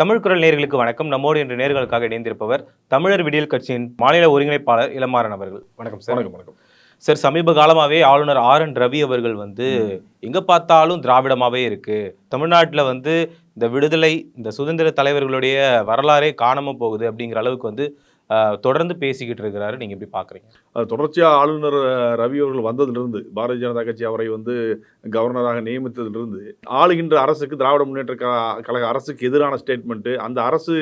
தமிழ் குரல் நேர்களுக்கு வணக்கம். நம்மோடு இன்று நேர்களுக்காக இணைந்திருப்பவர் தமிழர் விடியல் கட்சியின் மாநில ஒருங்கிணைப்பாளர் இளமாறன் அவர்கள். வணக்கம் சார் வணக்கம் வணக்கம். சார் சமீப காலமாவே ஆளுநர் ஆர் என் ரவி அவர்கள் வந்து எங்க பார்த்தாலும் திராவிடமாவே இருக்கு. தமிழ்நாட்டுல வந்து இந்த விடுதலை இந்த சுதந்திர தலைவர்களுடைய வரலாறே காணாம போகுது அப்படிங்கிற அளவுக்கு வந்து தொடர்ந்து பேசிக்கிட்டு இருக்கிறாரு. நீங்கள் எப்படி பார்க்குறீங்க தொடர்ச்சியாக ஆளுநர் ரவி அவர்கள் வந்ததிலிருந்து பாரதிய ஜனதா கட்சி அவரை வந்து கவர்னராக நியமித்ததிலிருந்து ஆளுகின்ற அரசுக்கு திராவிட முன்னேற்ற க- கழக அரசுக்கு எதிரான ஸ்டேட்மெண்ட்டு அந்த அரசு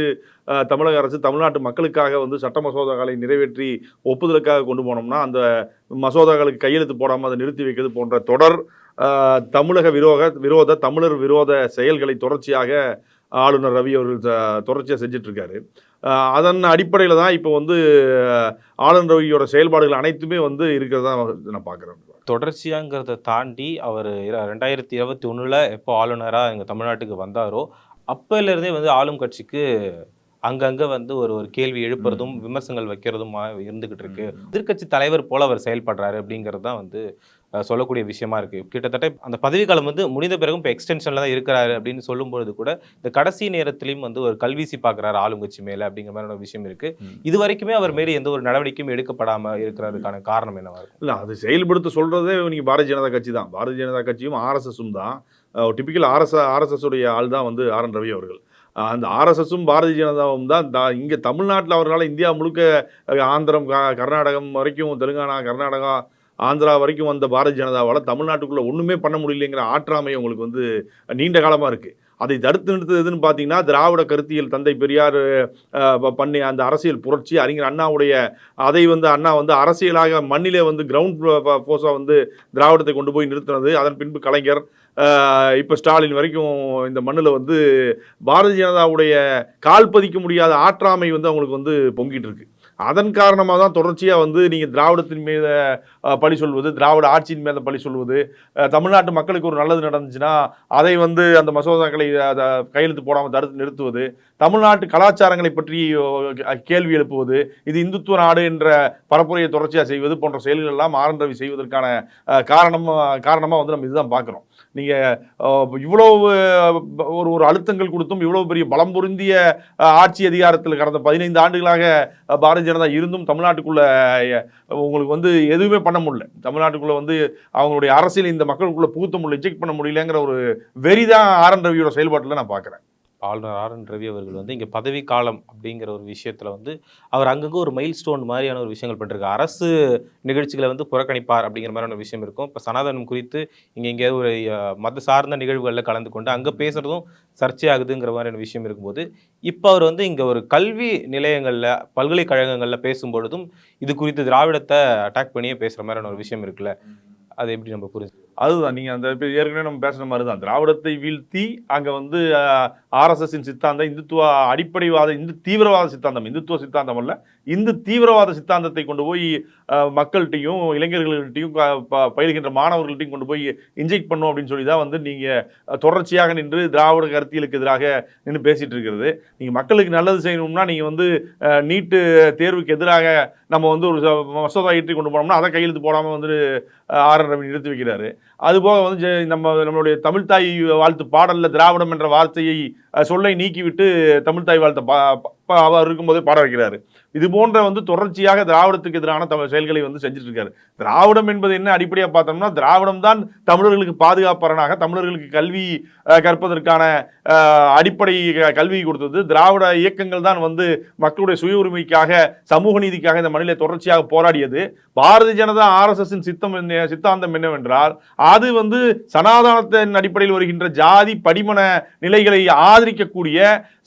தமிழக அரசு தமிழ்நாட்டு மக்களுக்காக வந்து சட்ட மசோதாக்களை நிறைவேற்றி ஒப்புதலுக்காக கொண்டு போனோம்னா அந்த மசோதாக்களுக்கு கையெழுத்து போடாமல் அதை நிறுத்தி வைக்கிறது போன்ற தொடர் தமிழக விரோத விரோத தமிழர் விரோத செயல்களை தொடர்ச்சியாக ஆளுநர் ரவி அவர்கள் தொடர்ச்சியாக செஞ்சிட்ருக்காரு அதன் அடிப்படையில் தான் இப்போ வந்து ஆளுநர் ரவியோட செயல்பாடுகள் அனைத்துமே வந்து இருக்கிறதா நான் பார்க்குறேன். தொடர்ச்சியாங்கிறத தாண்டி அவர் ரெண்டாயிரத்தி இருபத்தி ஒன்றில் எப்போ ஆளுநராக எங்கள் தமிழ்நாட்டுக்கு வந்தாரோ அப்போலேருந்தே வந்து ஆளும் கட்சிக்கு அங்கங்க வந்து ஒரு ஒரு கேள்வி எழுப்புறதும் விமர்சனங்கள் வைக்கிறதும் இருந்துகிட்டு இருக்கு. எதிர்க்கட்சி தலைவர் போல அவர் செயல்படுறாரு அப்படிங்கிறது தான் வந்து சொல்லக்கூடிய விஷயமா இருக்கு. கிட்டத்தட்ட அந்த பதவிக்காலம் வந்து முடிந்த பிறகும் இப்போ எக்ஸ்டென்ஷன்ல தான் இருக்கிறாரு அப்படின்னு சொல்லும்பொழுது கூட இந்த கடைசி நேரத்திலையும் வந்து ஒரு கல்வீசி பார்க்குறாரு ஆளுங்கட்சி மேல அப்படிங்கிற மாதிரி ஒரு விஷயம் இருக்கு. இது வரைக்குமே அவர் மீறி எந்த ஒரு நடவடிக்கையும் எடுக்கப்படாம இருக்கிறதுக்கான காரணம் என்னவா இருக்கும் இல்லை அது செயல்படுத்த சொல்கிறதே நீங்கள் பாரதிய ஜனதா கட்சி தான். பாரதிய ஜனதா கட்சியும் ஆர்எஸ்எஸும் தான். டிப்பிக்கல் ஆர்எஸ் ஆர்எஸ்எஸ் உடைய ஆள் தான் வந்து ஆர் என் ரவி அவர்கள். அந்த ஆர்எஸ்எஸும் பாரதிய ஜனதாவும் தான் தா- இங்கே தமிழ்நாட்டில் அவர்களால் இந்தியா முழுக்க ஆந்திரம் க- கர்நாடகம் வரைக்கும் தெலுங்கானா கர்நாடகா ஆந்திரா வரைக்கும் வந்த பாரதிய ஜனதாவால் தமிழ்நாட்டுக்குள்ளே ஒன்றுமே பண்ண முடியலைங்கிற ஆற்றாமை உங்களுக்கு வந்து நீண்ட காலமாக இருக்குது அதை தடுத்து நிறுத்ததுன்னு பார்த்தீங்கன்னா திராவிட கருத்தியல் தந்தை பெரியார் பண்ணி அந்த அரசியல் புரட்சி அறிஞர் அண்ணாவுடைய அதை வந்து அண்ணா வந்து அரசியலாக மண்ணிலே வந்து கிரவுண்ட் ஃபோர்ஸாக வந்து திராவிடத்தை கொண்டு போய் நிறுத்தினது. அதன் பின்பு கலைஞர் இப்போ ஸ்டாலின் வரைக்கும் இந்த மண்ணில் வந்து பாரதிய ஜனதாவுடைய கால் பதிக்க முடியாத ஆற்றாமை வந்து அவங்களுக்கு வந்து பொங்கிட்டு இருக்கு. அதன் காரணமாக தான் தொடர்ச்சியாக வந்து நீங்கள் திராவிடத்தின் மீது பழி சொல்வது திராவிட ஆட்சியின் மேலே பழி சொல்வது. தமிழ்நாட்டு மக்களுக்கு ஒரு நல்லது நடந்துச்சுன்னா அதை வந்து அந்த மசோதாக்களை அதை கையெழுத்து போடாமல் தடுத்து நிறுத்துவது தமிழ்நாட்டு கலாச்சாரங்களை பற்றி கேள்வி எழுப்புவது இது இந்துத்துவ நாடு என்ற பரப்புரையை தொடர்ச்சியாக செய்வது போன்ற செயல்கள் எல்லாம் ஆர் ரவி செய்வதற்கான காரணம் காரணமாக வந்து நம்ம இதுதான் பார்க்குறோம். நீங்கள் இவ்வளவு ஒரு ஒரு அழுத்தங்கள் கொடுத்தும் இவ்வளவு பெரிய பலம் பொருந்திய ஆட்சி அதிகாரத்தில் கடந்த பதினைந்து ஆண்டுகளாக பாரதிய ஜனதா இருந்தும் தமிழ்நாட்டுக்குள்ள உங்களுக்கு வந்து எதுவுமே பண்ண முடியல. தமிழ்நாட்டுக்குள்ள வந்து அவங்களுடைய அரசியல் இந்த மக்களுக்குள்ளே புகுத்த முடியல இஜெக்ட் பண்ண முடியலங்கிற ஒரு வெறிதான் ஆர் என் ரவியோட செயல்பாட்டில் நான் பார்க்குறேன் ஆளுநர் ஆர் என் ரவி அவர்கள் வந்து இங்க பதவி காலம் அப்படிங்கிற ஒரு விஷயத்துல வந்து அவர் அங்கங்க ஒரு மைல் ஸ்டோன் மாதிரியான ஒரு விஷயங்கள் பண்ணிருக்காரு. அரசு நிகழ்ச்சிகளை வந்து புறக்கணிப்பார் அப்படிங்கிற மாதிரியான ஒரு விஷயம் இருக்கும். இப்போ சனாதனம் குறித்து இங்க எங்கேயாவது ஒரு மத சார்ந்த நிகழ்வுகளில் கலந்து கொண்டு அங்க பேசுறதும் சர்ச்சையாகுதுங்கிற மாதிரியான விஷயம் இருக்கும்போது இப்போ அவர் வந்து இங்க ஒரு கல்வி நிலையங்கள்ல பல்கலைக்கழகங்கள்ல பேசும்பொழுதும் இது குறித்து திராவிடத்தை அட்டாக் பண்ணியே பேசுற மாதிரியான ஒரு விஷயம் இருக்குல்ல. அது எப்படி நம்ம புரிஞ்சு அதுதான். நீங்கள் அந்த இப்ப ஏற்கனவே நம்ம பேசுன மாதிரி தான் திராவிடத்தை வீழ்த்தி அங்கே வந்து ஆர்எஸ்எஸ்ஸின் சித்தாந்தம் இந்துத்துவ அடிப்படைவாத இந்து தீவிரவாத சித்தாந்தம் இந்துத்துவ சித்தாந்தம் அல்ல. இந்து தீவிரவாத சித்தாந்தத்தை கொண்டு போய் மக்கள்கிட்டையும் இளைஞர்கள்கிட்டையும் பயில்கின்ற ப- மாணவர்கள்ட்டையும் கொண்டு போய் இன்ஜெக்ட் பண்ணும் அப்படின்னு சொல்லி தான் வந்து நீங்கள் தொடர்ச்சியாக நின்று திராவிட கருத்தியலுக்கு எதிராக நின்று பேசிகிட்டு இருக்கிறது. நீங்கள் மக்களுக்கு நல்லது செய்யணும்னா நீங்கள் வந்து நீட்டு தேர்வுக்கு எதிராக நம்ம வந்து ஒரு மசோதா ஈட்டி கொண்டு போனோம்னா அதை கையெழுத்து போடாமல் வந்து ஆர் ரவி நிறுத்தி வைக்கிறாரு. அதுபோக வந்து நம்ம நம்மளுடைய தமிழ்தாய் வாழ்த்து பாடலில் திராவிடம் என்ற வார்த்தையை சொல்லை நீக்கிவிட்டு தமிழ்தாய் வாழ்த்த பா- அவர் இருக்கும்போதே பாட வைக்கிறாரு. இது போன்ற வந்து தொடர்ச்சியாக திராவிடத்துக்கு எதிரான தமிழ் செயல்களை வந்து செஞ்சுட்டு இருக்காரு திராவிடம் என்பது என்ன அடிப்படையாக பார்த்தோம்னா திராவிடம் தான் தமிழர்களுக்கு பாதுகாப்பரனாக தமிழர்களுக்கு கல்வி கற்பதற்கான அடிப்படை கல்வி கொடுத்தது. திராவிட இயக்கங்கள் தான் வந்து மக்களுடைய சுய உரிமைக்காக சமூக நீதிக்காக இந்த மண்ணிலே தொடர்ச்சியாக போராடியது. பாரதிய ஜனதா ஆர்எஸ்எஸ்ஸின் சித்தம் என்ன சித்தாந்தம் என்னவென்றால் அது வந்து சனாதனத்தின் அடிப்படையில் வருகின்ற ஜாதி படிமன நிலைகளை ஆதரிக்கக்கூடிய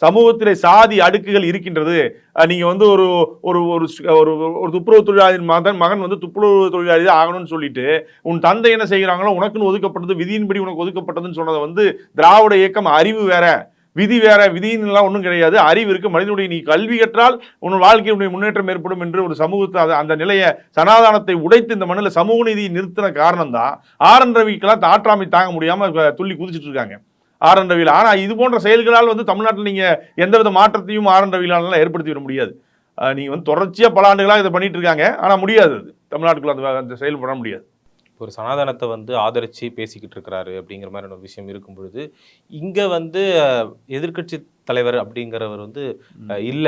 சமூகத்திலே சாதி அடுக்குகள் இருக்கின்றது. நீங்கள் வந்து ஒரு ஒரு ஒரு ஒரு ஒரு துப்புரவு தொழிலாளியின் மகன் மகன் வந்து துப்புரவு தொழிலாளி தான் ஆகணும்னு சொல்லிட்டு உன் தந்தை என்ன செய்கிறாங்களோ உனக்குன்னு ஒதுக்கப்பட்டது விதியின்படி உனக்கு ஒதுக்கப்பட்டதுன்னு சொன்னதை வந்து திராவிட இயக்கம் அறிவு வேற. விதி வேற விதின்லாம் ஒன்றும் கிடையாது. அறிவு இருக்கு. மனிதனுடைய நீ கல்வி கற்றால் உன் வாழ்க்கையுடைய முன்னேற்றம் ஏற்படும் என்று ஒரு சமூகத்தை அது- அந்த நிலையை சனாதானத்தை உடைத்து இந்த மண்ணில் சமூக நீதியை நிறுத்தின காரணம் தான் ஆர் என் ரவிக்கெல்லாம் தாற்றாமை தாங்க முடியாமல் துள்ளி குதிச்சிட்டு இருக்காங்க. ஆர் என் ரவியில் ஆனால் இது போன்ற செயல்களால் வந்து தமிழ்நாட்டில் நீங்க எந்தவித மாற்றத்தையும் ஆர் என் ரவியிலாலாம் ஏற்படுத்தி விட முடியாது. அஹ் நீங்க வந்து தொடர்ச்சியா பல ஆண்டுகளாக இதை பண்ணிட்டு இருக்காங்க. ஆனா முடியாது அது. தமிழ்நாட்டுக்குள்ள அந்த அந்த செயல்பட முடியாது. ஒரு சனாதனத்தை வந்து ஆதரிச்சு பேசிக்கிட்டு இருக்கிறாரு அப்படிங்கிற மாதிரியான ஒரு விஷயம் இருக்கும் பொழுது இங்க வந்து அஹ், எதிர்க்கட்சி தலைவர் அப்படிங்கிறவர் வந்து இல்ல.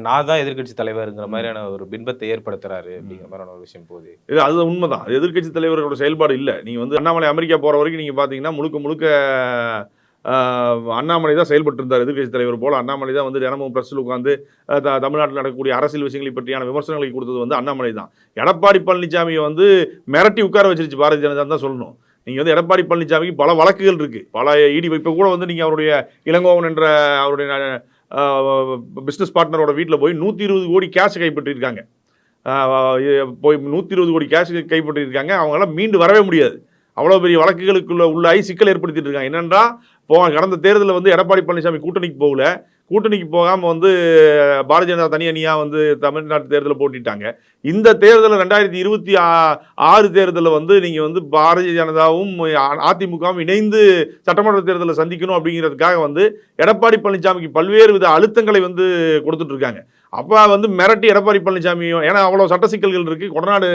நான் தான் எதிர்க்கட்சி தலைவருங்கிற மாதிரியான ஒரு பின்பத்தை ஏற்படுத்துறாரு அப்படிங்கிற மாதிரியான ஒரு விஷயம் போகுது. இது அது உண்மைதான். எதிர்க்கட்சி தலைவர்களோட செயல்பாடு இல்லை. நீங்க வந்து அண்ணாமலை அமெரிக்கா போற வரைக்கும் நீங்க பாத்தீங்கன்னா முழுக்க முழுக்க அண்ணாமலை தான் செயல்பட்டு இருந்தார் எதிர்கட்சி தலைவர் போல். அண்ணாமலை தான் வந்து தினமும் பிரஸ்ல உட்காந்து த- தமிழ்நாட்டில் நடக்கக்கூடிய அரசியல் விஷயங்களை பற்றியான விமர்சனங்களை கொடுத்தது வந்து அண்ணாமலை தான். எடப்பாடி பழனிசாமியை வந்து மிரட்டி உட்கார வச்சிருச்சு பாரதிய ஜனதா தான் சொல்லணும். நீங்கள் வந்து எடப்பாடி பழனிசாமிக்கு பல வழக்குகள் இருக்குது பல இடி இப்போ கூட வந்து நீங்கள் அவருடைய இளங்கோவன் என்ற அவருடைய பிஸ்னஸ் பார்ட்னரோட வீட்டில் போய் நூற்றி இருபது கோடி கேஷ் கைப்பற்றியிருக்காங்க போய் நூற்றி இருபது கோடி கேஷ் கைப்பற்றியிருக்காங்க அவங்களாம் மீண்டு வரவே முடியாது. அவ்வளோ பெரிய வழக்குகளுக்குள்ள உள்ளாகி சிக்கல் ஏற்படுத்திட்டு இருக்காங்க. என்னென்றா போ கடந்த தேர்தலில் வந்து எடப்பாடி பழனிசாமி கூட்டணிக்கு போகல. கூட்டணிக்கு போகாமல் வந்து பாரதிய ஜனதா தனி வந்து தமிழ்நாட்டு தேர்தலில் போட்டிட்டாங்க. இந்த தேர்தலில் ரெண்டாயிரத்தி இருபத்தி ஆறு தேர்தலில் வந்து நீங்கள் வந்து பாரதிய ஜனதாவும் அதிமுகவும் இணைந்து சட்டமன்ற தேர்தலை சந்திக்கணும் அப்படிங்கிறதுக்காக வந்து எடப்பாடி பழனிசாமிக்கு பல்வேறு வித அழுத்தங்களை வந்து கொடுத்துட்ருக்காங்க அப்போ வந்து மிரட்டி எடப்பாடி பழனிசாமியும் ஏன்னா அவ்வளோ சட்ட சிக்கல்கள் இருக்குது கொடநாடு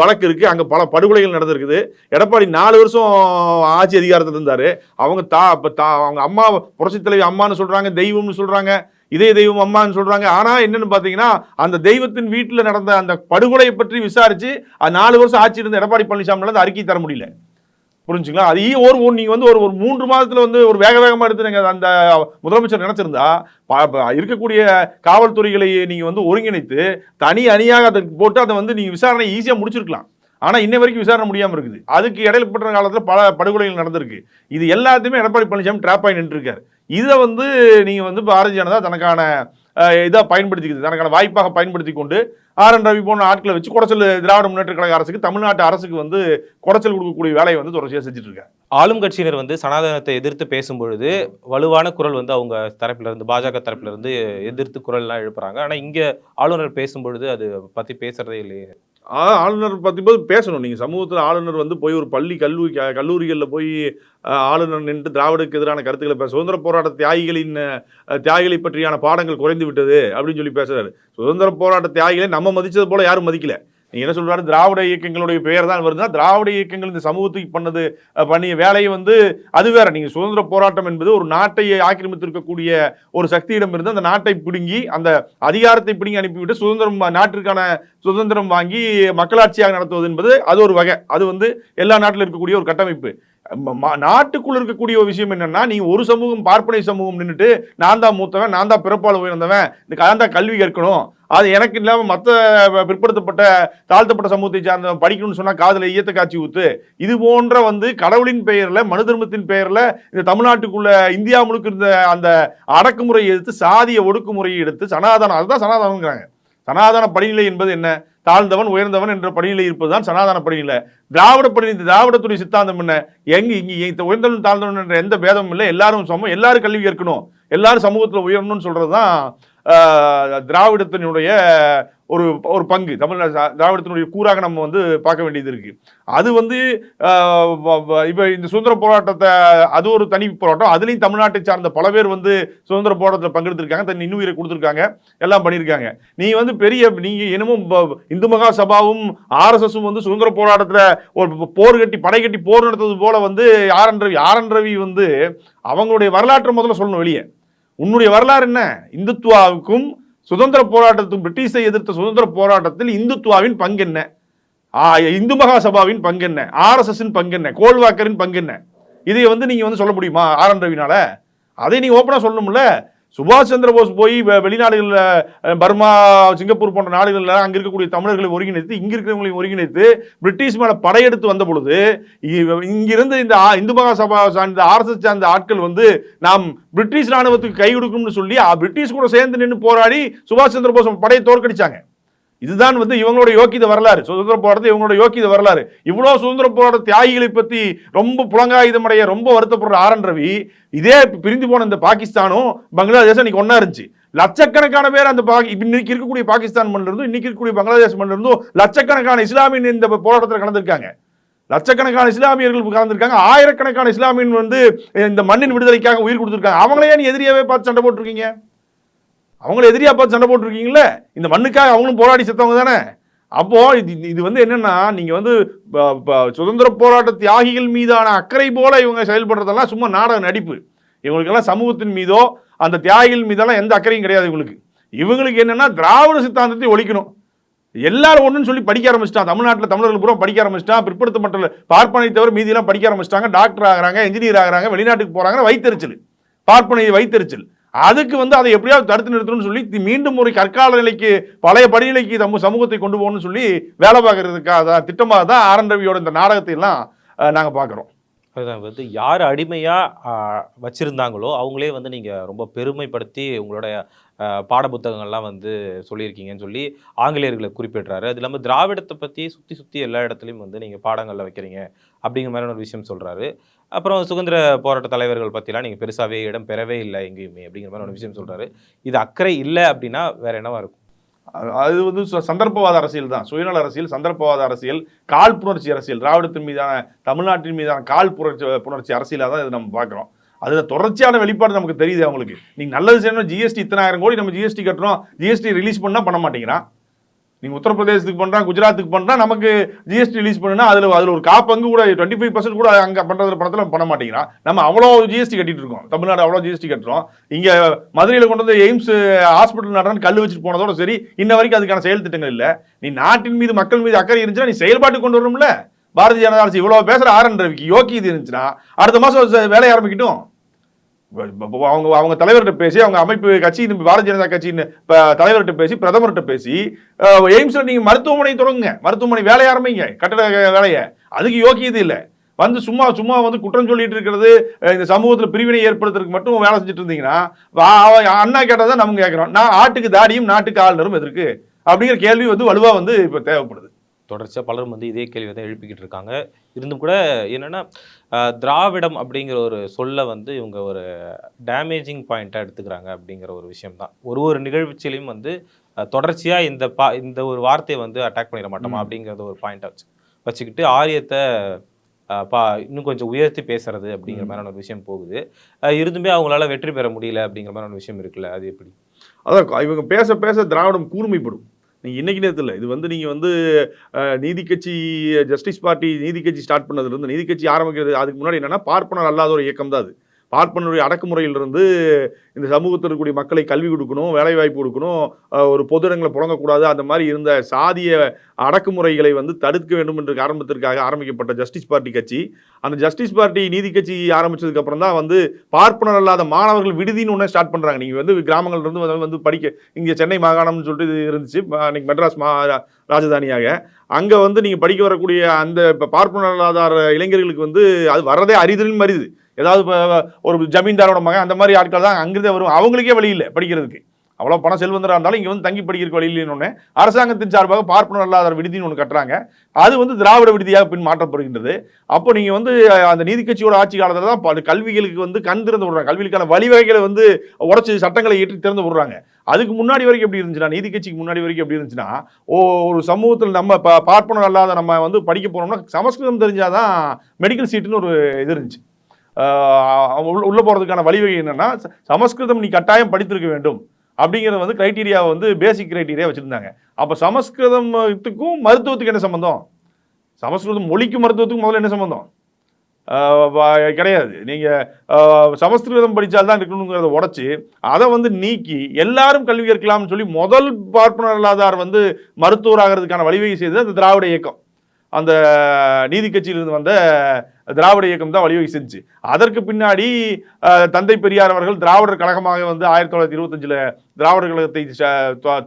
வழக்கு இருக்குது அங்கே பல படுகொலைகள் நடந்திருக்குது. எடப்பாடி நாலு வருஷம் ஆட்சி அதிகாரத்தில் இருந்தார். அவங்க தா இப்போ தா அவங்க அம்மா புரட்சி தலைவி அம்மான்னு சொல்கிறாங்க தெய்வம்னு சொல்கிறாங்க இதே தெய்வம் அம்மான்னு சொல்கிறாங்க ஆனால் என்னென்னு பார்த்தீங்கன்னா அந்த தெய்வத்தின் வீட்டில் நடந்த அந்த படுகொலையை பற்றி விசாரித்து அது நாலு வருஷம் ஆட்சி இருந்த எடப்பாடி பழனிசாமியில் அந்த அறிக்கை தர முடியல. புரிஞ்சுங்களா? அது ஒரு ஒரு- நீங்கள் வந்து ஒரு ஒரு மூன்று மாதத்தில் வந்து ஒரு வேக வேகமாக எடுத்து நீங்கள் அந்த முதலமைச்சர் நினச்சிருந்தா ப- இருக்கக்கூடிய காவல்துறைகளை நீங்கள் வந்து ஒருங்கிணைத்து தனி அணியாக அதை போட்டு அதை வந்து நீங்கள் விசாரணை ஈஸியாக முடிச்சிருக்கலாம். ஆனால் இன்ன வரைக்கும் விசாரணை முடியாமல் இருக்குது. அதுக்கு இடையில்பட்ட காலத்தில் பல படுகொலைகள் நடந்திருக்கு. இது எல்லாத்தையுமே எடப்பாடி பழனிசாமி ட்ராப் ஆகி நின்றுருக்காரு. இதை வந்து நீங்கள் வந்து பாரதிய ஜனதா தனக்கான இதாக பயன்படுத்திக்குது. தனக்கான வாய்ப்பாக பயன்படுத்தி கொண்டு ஆர் என் ரவி போன்ற ஆட்களை வச்சு குடைச்சல் திராவிட முன்னேற்ற கழக அரசுக்கு தமிழ்நாட்டு அரசுக்கு வந்து குடைச்சல் கொடுக்கக்கூடிய வேலையை வந்து தொடர்ச்சியாக செஞ்சுட்டு இருக்காங்க ஆளும் கட்சியினர் வந்து சனாதனத்தை எதிர்த்து பேசும்பொழுது வலுவான குரல் வந்து அவங்க தரப்புல இருந்து பாஜக தரப்புல இருந்து எதிர்த்து குரல்லாம் எழுப்புறாங்க. ஆனா இங்க ஆளுநர் பேசும்பொழுது அது பத்தி பேசுறதே இல்லையே. ஆளுநர் பற்றி போது பேசணும். நீங்கள் சமூகத்தில் ஆளுநர் வந்து போய் ஒரு பள்ளி கல்லூரி கல்லூரிகளில் போய் ஆளுநர் நின்று திராவிடக்கு எதிரான கருத்துக்களை பேச சுதந்திர போராட்ட தியாகிகளின் தியாகிகளை பற்றியான பாடங்கள் குறைந்து விட்டது அப்படின்னு சொல்லி பேசுகிறாரு சுதந்திர போராட்ட தியாகிகளை நம்ம மதித்தது போல் யாரும் மதிக்கல. என்ன சொல்கிறாரு திராவிட இயக்கங்களுடைய பெயர் தான் வருதுன்னா திராவிட இயக்கங்கள் இந்த சமூகத்துக்கு பண்ணது பண்ணிய வேலையை வந்து அது வேற. நீங்க சுதந்திர போராட்டம் என்பது ஒரு நாட்டை ஆக்கிரமித்திருக்கக்கூடிய ஒரு சக்தியிடம் இருந்து அந்த நாட்டை பிடுங்கி அந்த அதிகாரத்தை பிடுங்கி அனுப்பிவிட்டு சுதந்திரம் நாட்டிற்கான சுதந்திரம் வாங்கி மக்களாட்சியாக நடத்துவது என்பது அது ஒரு வகை. அது வந்து எல்லா நாட்டிலும் இருக்கக்கூடிய ஒரு கட்டமைப்பு. நாட்டுக்குள்ள இருக்கக்கூடிய ஒரு விஷயம் என்னன்னா நீ ஒரு சமூகம் பார்ப்பனை சமூகம் நின்றுட்டு நான் தான் மூத்தவன் நான் தான் பிறப்பால் உயர்ந்தவன் இந்த நான் தான் கல்வி கற்கணும். அது எனக்கு இல்லாமல் மற்ற பிற்படுத்தப்பட்ட தாழ்த்தப்பட்ட சமூகத்தை சார்ந்த படிக்கணும்னு சொன்னால் காதில் ஈயத்த காட்சி ஊத்து. இது போன்ற வந்து கடவுளின் பெயரில் மனு தர்மத்தின் பெயரில் இந்த தமிழ்நாட்டுக்குள்ள இந்தியா முழுக்க இருந்த அந்த அடக்குமுறையை எடுத்து சாதிய ஒடுக்குமுறையை எடுத்து சனாதனம் அதுதான் சனாதனம்ங்கிறாங்க. சனாதன படிநிலை என்பது என்ன? தாழ்ந்தவன் உயர்ந்தவன் என்ற படிநிலை இருப்பதுதான் சனாதன படிநிலை. திராவிட படிநிலை திராவிடத்துறை சித்தாந்தம் என்ன? எங்க இங்கே உயர்ந்தவன் தாழ்ந்தவன் என்ற எந்த பேதமும் இல்லை. எல்லாரும் சமம். எல்லாரும் கல்வி ஏற்கணும் எல்லாரும் சமூகத்தில் உயரணும்னு சொல்கிறது தான் திராவிடத்தினுடைய ஒரு ஒரு பங்கு. தமிழ் திராவிடத்தினுடைய கூறாக நம்ம வந்து பார்க்க வேண்டியது இருக்குது அது வந்து இப்போ வ- இந்த சுதந்திர போராட்டத்தை அது ஒரு தனி போராட்டம். அதுலேயும் தமிழ்நாட்டை சார்ந்த பல பேர் வந்து சுதந்திர போராட்டத்தில் பங்கெடுத்திருக்காங்க. தன் இன்னுயிரை கொடுத்துருக்காங்க. எல்லாம் பண்ணியிருக்காங்க. நீ வந்து பெரிய நீங்கள் என்னமோ இந்து மகா சபாவும் ஆர்எஸ்எஸும் வந்து சுதந்திர போராட்டத்தில் ஒரு போர் கட்டி படை கட்டி போர் நடத்தது போல் வந்து R N Ravi R N Ravi வந்து அவங்களுடைய வரலாற்றை முதல்ல சொல்லணும் வெளியே. உன்னுடைய வரலாறு என்ன? இந்துத்துவாவுக்கும் சுதந்திர போராட்டத்துக்கும் பிரிட்டிஷை எதிர்த்த சுதந்திர போராட்டத்தில் இந்துத்துவாவின் பங்கு என்ன? ஆ, இந்து மகா சபாவின் பங்கு என்ன? ஆர்எஸ்எஸ்ஸின் பங்கு என்ன? கோல்வாக்கரின் பங்கு என்ன? இதை வந்து நீங்கள் வந்து சொல்ல முடியுமா? ஆர் என் ரவினால? அதை நீங்கள் ஓப்பனாக சொல்லணும்ல. சுபாஷ் சந்திர போஸ் போய் வெளிநாடுகளில் பர்மா சிங்கப்பூர் போன்ற நாடுகளில் அங்கே இருக்கக்கூடிய தமிழர்களை ஒருங்கிணைத்து இங்கே இருக்கிறவங்களையும் ஒருங்கிணைத்து பிரிட்டிஷ் மேலே படையெடுத்து வந்த பொழுது இ- இங்கிருந்து இந்த இந்து மகாசபா சார்ந்த ஆர்எஸ்எஸ் சார்ந்த ஆட்கள் வந்து நாம் பிரிட்டிஷ் ராணுவத்துக்கு கை கொடுக்கணும்னு சொல்லி பிரிட்டிஷ் கூட சேர்ந்து நின்று போராடி சுபாஷ் சந்திர போஸ் படையை தோற்கடிச்சாங்க. இதுதான் வந்து இவங்களோட யோக்கியத வரலாறு. சுதந்திர போராட்டத்தை இவங்களோட யோக்கியத வரலாறு. இவ்வளோ சுதந்திர போராட்ட தியாகிகளை பற்றி ரொம்ப புலங்காயுதமடைய ரொம்ப வருத்தப்படுற ஆர். என். ரவி இதே பிரிந்து போன இந்த பாகிஸ்தானும் பங்களாதேஷும் இன்னைக்கு ஒன்றா இருந்துச்சு. லட்சக்கணக்கான பேர் அந்த பாகி இன்னைக்கு இருக்கக்கூடிய பாகிஸ்தான் மண்ணிலிருந்தும் இன்னைக்கு இருக்கக்கூடிய பங்களாதேஷ் மண்ணிலிருந்தும் லட்சக்கணக்கான இஸ்லாமியன் இந்த போராட்டத்தில் கலந்துருக்காங்க. லட்சக்கணக்கான இஸ்லாமியர்கள் கலந்துருக்காங்க. ஆயிரக்கணக்கான இஸ்லாமியன் வந்து இந்த மண்ணின் விடுதலைக்காக உயிர் கொடுத்துருக்காங்க. அவங்களே நீ எதிரியாவே பார்த்து சண்டை போட்டிருக்கீங்க. அவங்கள எதிரியா பார்த்து சண்டை போட்டிருக்கீங்களே? இந்த மண்ணுக்காக அவங்களும் போராடி செத்தவங்க தானே? அப்போ இது இது வந்து என்னன்னா நீங்க வந்து ப- ப- சுதந்திர போராட்ட தியாகிகள் மீதான அக்கறை போல இவங்க செயல்படுறதெல்லாம் சும்மா நாடக நடிப்பு. இவங்களுக்கெல்லாம் சமூகத்தின் மீதோ அந்த தியாகிகள் மீதெல்லாம் எந்த அக்கறையும் கிடையாது இவங்களுக்கு. இவங்களுக்கு என்னன்னா திராவிட சித்தாந்தத்தை ஒழிக்கணும். எல்லாரும் ஒன்றுன்னு சொல்லி படிக்க ஆரம்பிச்சிட்டான். தமிழ்நாட்டில் தமிழர்கள் பூரா படிக்க ஆரம்பிச்சிட்டான். பிற்படுத்தப்பட்ட பார்ப்பனை தவிர மீதியெல்லாம் படிக்க ஆரம்பிச்சிட்டாங்க. டாக்டர் ஆகுறாங்க இன்ஜினியர் ஆகிறாங்க வெளிநாட்டுக்கு போகிறாங்க வைத்தறிச்சல். பார்ப்பனை வைத்தறிச்சல். அதுக்கு வந்து அதை எப்படியாவது தடுத்து நிறுத்தணும்னு சொல்லி தி- மீண்டும் ஒரு கற்கால நிலைக்கு பழைய படிநிலைக்கு நம்ம சமூகத்தை கொண்டு போகணும்னு சொல்லி வேலை பார்க்கறதுக்காக தான் திட்டமாக தான் ஆர் என் ரவியோட இந்த நாடகத்தை எல்லாம் நாங்கள் பார்க்குறோம். அதுதான் வந்து யார் அடிமையாக வச்சுருந்தாங்களோ அவங்களே வந்து நீங்கள் ரொம்ப பெருமைப்படுத்தி உங்களுடைய பாடப்புத்தகங்கள்லாம் வந்து சொல்லியிருக்கீங்கன்னு சொல்லி ஆங்கிலேயர்களை குறிப்பிடுறாரு. அது இல்லாமல் திராவிடத்தை பற்றி சுற்றி சுற்றி எல்லா இடத்துலையும் வந்து நீங்கள் பாடங்களில் வைக்கிறீங்க அப்படிங்கிற மாதிரியான ஒரு விஷயம் சொல்கிறாரு அப்புறம் சுதந்திர போராட்ட தலைவர்கள் பற்றிலாம் நீங்கள் பெருசாகவே இடம் பெறவே இல்லை எங்கேயுமே அப்படிங்கிற மாதிரி ஒரு விஷயம் சொல்கிறாரு இது அக்கறை இல்லை அப்படின்னா வேறு என்னவா இருக்கும்? அது- அது வந்து சந்தர்ப்பவாத அரசியல் தான். சுயநல அரசியல் சந்தர்ப்பவாத அரசியல் காழ்ப்புணர்ச்சி அரசியல். திராவிடத்தின் மீதான தமிழ்நாட்டின் மீதான கால் புணர்ச்சி புணர்ச்சி அரசியலாக தான் இது நம்ம பார்க்குறோம். அதில் தொடர்ச்சியான வெளிப்பாடு நமக்கு தெரியுது அவங்களுக்கு. நீங்கள் நல்லது செய்யணும் ஜிஎஸ்டி இத்தனாயிரம் கோடி நம்ம ஜிஎஸ்டி கட்டுறோம் ஜிஎஸ்டி ரிலீஸ் பண்ணால் பண்ண மாட்டேங்கிறான் நீங்கள் உத்தரப்பிரதேசத்துக்கு பண்ணுறான் குஜராத்துக்கு பண்றான் நமக்கு ஜிஎஸ்டி ரிலீஸ் பண்ணுனா அதில் அதில் ஒரு காப்பங்கு கூட டுவெண்ட்டி ஃபைவ் பர்சன்ட் கூட அங்கே பண்ணுறது பணத்தில் பண்ண மாட்டேங்கிறான் நம்ம அவ்வளோ ஜிஎஸ்டி கட்டிட்டு இருக்கோம். தமிழ்நாடு அவ்வளோ ஜிஎஸ்டி கட்டுறோம். இங்கே மதுரையில் கொண்டு வந்து எய்ம்ஸ் ஹாஸ்பிட்டல் நடன்னு கல் வச்சுட்டு போனதோட சரி இன்ன வரைக்கும் அதுக்கான செயல் திட்டங்கள் இல்லை. நீ நாட்டின் மீது மக்கள் மீது அக்கறை இருந்துச்சுன்னா நீ செயல்பாட்டுக்கு கொண்டு வரணும்ல. பாரதிய ஜனதா அரசு இவ்வளோ பேசுகிற ஆர் என் ரவிக்கு யோக்கி இது இருந்துச்சுன்னா அடுத்த மாதம் வேலையை வேலைய ஆரம்பிக்கட்டும். அவங்க அவங்க தலைவர்கிட்ட பேசி அவங்க அமைப்பு கட்சி பாரதிய ஜனதா கட்சியின் இப்போ தலைவர்கிட்ட பேசி பிரதமர்கிட்ட பேசி அஹ், எய்ம்ஸ்ல நீங்க மருத்துவமனை தொடங்குங்க. மருத்துவமனை வேலைய ஆரம்பிங்க. கட்டட வேலையை. அதுக்கு யோக்கியது இல்லை. வந்து சும்மா சும்மா வந்து குற்றம் சொல்லிட்டு இருக்கிறது இந்த சமூகத்தில் பிரிவினை ஏற்படுத்துறதுக்கு மட்டும் வேலை செஞ்சுட்டு இருந்தீங்கன்னா வா- அவ- அண்ணா கேட்டதான் நம்ம கேட்கிறோம். நான் ஆட்டுக்கு தாடியும் நாட்டுக்கு ஆளுநரும் எதற்கு அப்படிங்கிற கேள்வி வந்து வலுவா வந்து இப்ப தேவைப்படுது. தொடர்ச்சியா பலரும் வந்து இதே கேள்வி தான் எழுப்பிக்கிட்டு இருக்காங்க. இருந்தும் கூட என்னன்னா திராவிடம் அப்படிங்கிற ஒரு சொல்ல வந்து இவங்க ஒரு டேமேஜிங் பாயிண்டா எடுத்துக்கிறாங்க அப்படிங்கிற ஒரு விஷயம் தான் ஒரு ஒரு நிகழ்ச்சியிலையும் வந்து ஆஹ், தொடர்ச்சியா இந்த பா இந்த ஒரு வார்த்தையை வந்து அட்டாக் பண்ணிட மாட்டோமா. அப்படிங்கறத ஒரு பாயிண்டா வச்சு வச்சுக்கிட்டு ஆரியத்தை பா இன்னும் கொஞ்சம் உயர்த்தி பேசுறது அப்படிங்கிற. மாதிரியான ஒரு விஷயம் போகுது. இருந்துமே அவங்களால வெற்றி பெற முடியல அப்படிங்கிற மாதிரியான விஷயம் இருக்குல்ல அது எப்படி? அதான் இவங்க பேச பேச திராவிடம் கூர்மைப்படும். நீங்க இன்னைக்கு நேரத்தில் இது வந்து நீங்கள் வந்து நீதி கட்சி ஜஸ்டிஸ் பார்ட்டி நீதி கட்சி ஸ்டார்ட் பண்ணதுலேருந்து நீதி கட்சி ஆரம்பிக்கிறது அதுக்கு முன்னாடி என்னென்னா பார்ப்பனர் அல்லாத ஒரு இயக்கம் தான் அது. பார்ப்பனருடைய அடக்குமுறையிலிருந்து இந்த சமூகத்தில் இருக்கக்கூடிய மக்களை கல்வி கொடுக்கணும் வேலை வாய்ப்பு கொடுக்கணும் ஒரு பொது இடங்களை புழங்கக்கூடாது அந்த மாதிரி இருந்த சாதிய அடக்குமுறைகளை வந்து தடுக்க வேண்டும் என்ற காரணத்திற்காக ஆரம்பிக்கப்பட்ட ஜஸ்டிஸ் பார்ட்டி கட்சி. அந்த ஜஸ்டிஸ் பார்ட்டி நீதி கட்சி ஆரம்பித்ததுக்கப்புறம் தான் வந்து பார்ப்பனர் அல்லாத மாணவர்கள் விடுதின்னு ஒன்று ஸ்டார்ட் பண்ணுறாங்க நீங்கள் வந்து கிராமங்கள்லேருந்து வந்து- வந்து படிக்க இங்கே சென்னை மாகாணம்னு சொல்லிட்டு இது இருந்துச்சு. அன்றைக்கி மெட்ராஸ் மா ராஜதானியாக. அங்கே வந்து நீங்கள் படிக்க வரக்கூடிய அந்த இப்போ பார்ப்பனர் அல்லாதார இளைஞர்களுக்கு வந்து அது வர்றதே அரிதலும் அரிது ஏதாவது ஒரு ஜமீன்தாரோட மகன் அந்த மாதிரி ஆட்கள் தான் அங்கிருந்தே வரும். அவங்களுக்கே வழி இல்லை படிக்கிறதுக்கு. அவ்வளோ பணம் செல்வந்தராக இருந்தாலும் இங்கே வந்து தங்கி படிக்கிறதுக்கு வழி இல்லைன்னு அரசாங்கத்தின் சார்பாக பார்ப்பனர் இல்லாத விடுதின்னு ஒன்று கட்டுறாங்க. அது வந்து திராவிட விடுதியாக பின் மாற்றப்படுகின்றது. அப்போ நீங்கள் வந்து அந்த நீதி கட்சியோட ஆட்சி காலத்தில் தான் பல கல்விகளுக்கு வந்து கண் திறந்து விடுறாங்க. கல்விக்கான வழிவகைகளை வந்து உடச்சி சட்டங்களை ஏற்றி திறந்து விடுறாங்க. அதுக்கு முன்னாடி வரைக்கும் எப்படி இருந்துச்சுன்னா நீதிக்கட்சிக்கு முன்னாடி வரைக்கும் எப்படி இருந்துச்சுன்னா ஓ ஒரு சமூகத்தில் நம்ம ப- பார்ப்பனர் அல்லாத நம்ம வந்து படிக்க போனோம்னா சமஸ்கிருதம் தெரிஞ்சாதான் மெடிக்கல் சீட்டுன்னு ஒரு இது இருந்துச்சு. உள்ள- போகிறதுக்கான வழிவகை என்னென்னா சமஸ்கிருதம் நீ கட்டாயம் படித்திருக்க வேண்டும். அப்படிங்கிறது வந்து க்ரைட்டீரியாவை வந்து பேசிக் கிரைட்டீரியா வச்சுருந்தாங்க. அப்போ சமஸ்கிருதத்துக்கும் மருத்துவத்துக்கு என்ன சம்பந்தம்? சமஸ்கிருதம் மொழிக்கும் மருத்துவத்துக்கும் முதல்ல என்ன சம்பந்தம்? கிடையாது. நீங்கள் சமஸ்கிருதம் படித்தால்தான் இருக்கணுங்கிறத உடச்சி அதை வந்து நீக்கி எல்லாரும் கல்வி கற்கலாம்னு சொல்லி முதல் பார்ப்பனர் வந்து மருத்துவர் ஆகிறதுக்கான வழிவகை செய்தது அந்த திராவிட இயக்கம். அந்த நீதி கட்சியிலிருந்து வந்த திராவிட இயக்கம் தான் வழிவகை செஞ்சு. அதற்கு பின்னாடி தந்தை பெரியார் அவர்கள் திராவிடர் கழகமாக வந்து ஆயிரத்தி தொள்ளாயிரத்தி இருபத்தஞ்சில் திராவிடர் கழகத்தை ச-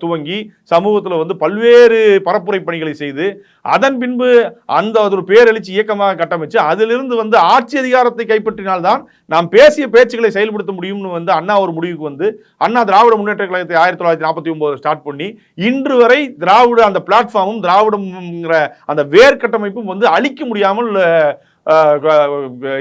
துவங்கி சமூகத்தில் வந்து பல்வேறு பரப்புரை பணிகளை செய்து அதன் பின்பு அந்த ஒரு பேரெழுச்சி இயக்கமாக கட்டமைச்சு அதிலிருந்து வந்து ஆட்சி அதிகாரத்தை கைப்பற்றினால்தான் நாம் பேசிய பேச்சுக்களை செயல்படுத்த முடியும்னு வந்து அண்ணா ஒரு முடிவுக்கு வந்து அண்ணா திராவிட முன்னேற்ற கழகத்தை ஆயிரத்தி தொள்ளாயிரத்தி நாற்பத்தி ஒன்பது ஸ்டார்ட் பண்ணி இன்று வரை திராவிட அந்த பிளாட்ஃபார்மும் திராவிடம்ங்கிற அந்த வேர் கட்டமைப்பும் வந்து அழிக்க முடியாமல்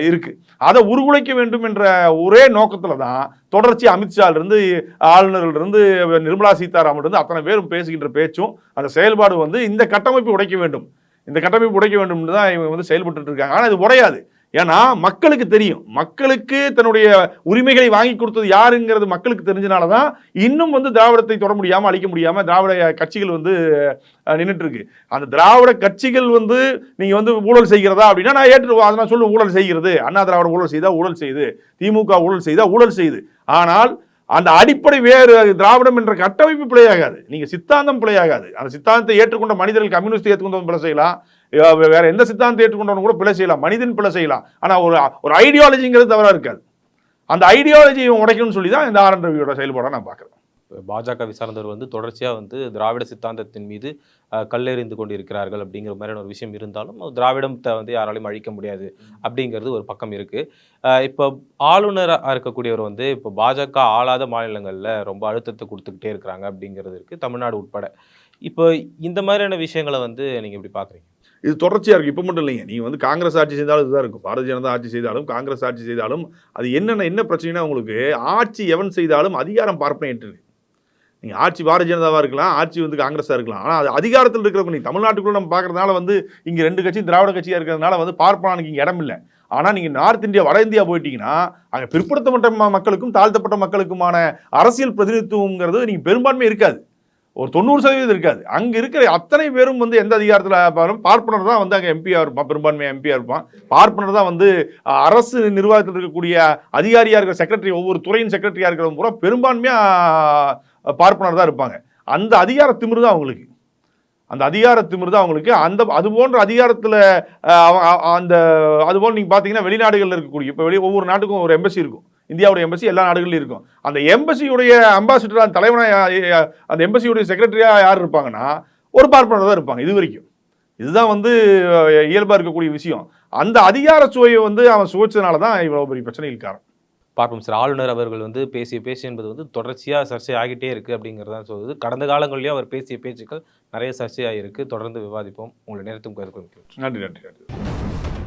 இருக்கு. அதை உருகுலைக்க வேண்டும் என்ற ஒரே நோக்கத்துல தான் தொடர்ச்சி அமித்ஷாலிருந்து இருந்து ஆளுநர்கள் இருந்து நிர்மலா சீதாராமன் இருந்து அத்தனை பேரும் பேசுகின்ற பேச்சும் அந்த செயல்பாடு வந்து இந்த கட்டமைப்பு உடைக்க வேண்டும். இந்த கட்டமைப்பு உடைக்க வேண்டும் தான் இவங்க வந்து செயல்பட்டு இருக்காங்க. ஆனால் இது உடையாது. ஏன்னா மக்களுக்கு தெரியும். மக்களுக்கு தன்னுடைய உரிமைகளை வாங்கி கொடுத்தது யாருங்கிறது மக்களுக்கு தெரிஞ்சனால தான் இன்னும் வந்து திராவிடத்தை தொட முடியாமல் அழிக்க முடியாமல் திராவிட கட்சிகள் வந்து நின்றுட்டுருக்கு அந்த திராவிட கட்சிகள் வந்து நீங்கள் வந்து ஊழல் செய்கிறதா அப்படின்னா நான் ஏற்று அதை நான் ஊழல் செய்கிறது. அண்ணா திராவிட ஊழல் செய்தால் ஊழல் செய்யுது திமுக ஊழல் செய்தால் ஊழல் செய்யுது ஆனால் அந்த அடிப்படை வேறு திராவிடம் என்ற கட்டமைப்பு பிழையாகாது. நீங்கள் சித்தாந்தம் பிழையாகாது. அந்த சித்தாந்தத்தை ஏற்றுக்கொண்ட மனிதர்கள் கம்யூனிஸ்ட் ஏற்றுக்கொண்டவன் பிழை செய்யலாம். வேற எந்த சித்தாந்தம் ஏற்றுக்கொண்டவன் கூட பிழை செய்யலாம். மனிதன் பிழை செய்யலாம். ஆனால் ஒரு ஒரு ஐடியாலஜிங்கிறது தவறாக இருக்காது. அந்த ஐடியாலஜியை உடைக்கணும்னு சொல்லி தான் இந்த ஆர் என் ரவியோட செயல்பாடாக நான் பார்க்குறேன். பாஜக சார்ந்தவர் வந்து தொடர்ச்சியாக வந்து திராவிட சித்தாந்தத்தின் மீது கல்லெறிந்து கொண்டிருக்கிறார்கள் அப்படிங்கிற மாதிரியான ஒரு விஷயம் இருந்தாலும் திராவிடத்தை வந்து யாராலையும் அழிக்க முடியாது அப்படிங்கிறது ஒரு பக்கம் இருக்குது இப்போ ஆளுநராக இருக்கக்கூடியவர் வந்து இப்போ பாஜக ஆளாத மாநிலங்களில் ரொம்ப அழுத்தத்தை கொடுத்துக்கிட்டே இருக்கிறாங்க அப்படிங்கிறது இருக்குது தமிழ்நாடு உட்பட. இப்போ இந்த மாதிரியான விஷயங்களை வந்து நீங்கள் எப்படி பார்க்குறீங்க இது தொடர்ச்சியாக இருக்குது இப்போ மட்டும் இல்லைங்க. நீங்கள் வந்து காங்கிரஸ் ஆட்சி செய்தாலும் இதுதான் இருக்கும். பாரதிய ஜனதா ஆட்சி செய்தாலும் காங்கிரஸ் ஆட்சி செய்தாலும் அது என்னென்ன என்ன பிரச்சனைனா உங்களுக்கு ஆட்சி எவன் செய்தாலும் அதிகாரம் பார்ப்பேன் ஏற்று நீங்கள் ஆட்சி பாரதிய ஜனதாவாக இருக்கலாம் ஆட்சி வந்து காங்கிரஸாக இருக்கலாம். ஆனால் அது அதிகாரத்தில் இருக்கிறவங்க நீங்கள் தமிழ்நாட்டுக்குள்ள நம்ம பார்க்குறதுனால வந்து இங்கே ரெண்டு கட்சி திராவிட கட்சியாக இருக்கிறதுனால வந்து பார்ப்பனானுக்கு இங்கே இடம் இல்லை. ஆனால் நீங்கள் நார்த் இந்தியா வட இந்தியா போயிட்டீங்கன்னா அங்கே பிற்படுத்தப்பட்ட ம- மக்களுக்கும் தாழ்த்தப்பட்ட மக்களுக்குமான அரசியல் பிரதிநிதித்துவங்கிறது நீங்கள் பெரும்பான்மை இருக்காது. ஒரு தொண்ணூறு சதவீதம் இருக்காது. அங்கே இருக்கிற அத்தனை பேரும் வந்து எந்த அதிகாரத்தில் பார்ப்பனர் தான் வந்து அங்கே எம்பியாக இருப்பான் பெரும்பான்மை எம்பியாக இருப்பான். பார்ப்பனர் தான் வந்து அரசு நிர்வாகத்தில் இருக்கக்கூடிய அதிகாரியாக இருக்கிற செக்ரட்டரி ஒவ்வொரு துறையின் செக்ரட்டரியாக இருக்கிறவங்க பூரா பெரும்பான்மையாக பார்ப்பனர் தான் இருப்பாங்க. அந்த அதிகார திமிரு தான் அவங்களுக்கு. அந்த அதிகார திமிரு தான் அவங்களுக்கு. அந்த அது போன்ற அதிகாரத்தில் அந்த அதுபோல் நீங்கள் பார்த்தீங்கன்னா வெளிநாடுகளில் இருக்கக்கூடிய இப்போ வெளி ஒவ்வொரு நாட்டுக்கும் ஒரு எம்பசி இருக்கும். இந்தியாவுடைய எம்பசி எல்லா நாடுகளிலும் இருக்கும். அந்த எம்பசியுடைய அம்பாசிடர் அந்த தலைவனாக அந்த எம்பசியுடைய செக்ரட்டரியாக யார் இருப்பாங்கன்னா ஒரு பார்ப்பனர் தான் இருப்பாங்க இது வரைக்கும். இதுதான் வந்து அஹ், இயல்பா இருக்கக்கூடிய விஷயம். அந்த அதிகார சுவையை வந்து அவன் சுவைச்சதுனால தான் இவ்வளவு பெரிய பிரச்சனைகள் காரணம். பார்ப்போம் சார். ஆளுநர் அவர்கள் வந்து பேசிய பேச்சு என்பது வந்து தொடர்ச்சியா சர்ச்சை ஆகிட்டே இருக்கு அப்படிங்கிறதான் சொல்லுது. கடந்த காலங்களிலேயும் அவர் பேசிய பேச்சுக்கள் நிறைய சர்ச்சையாயிருக்கு. தொடர்ந்து விவாதிப்போம். உங்களை நேரத்துக்கு கருத்து. நன்றி நன்றி நன்றி.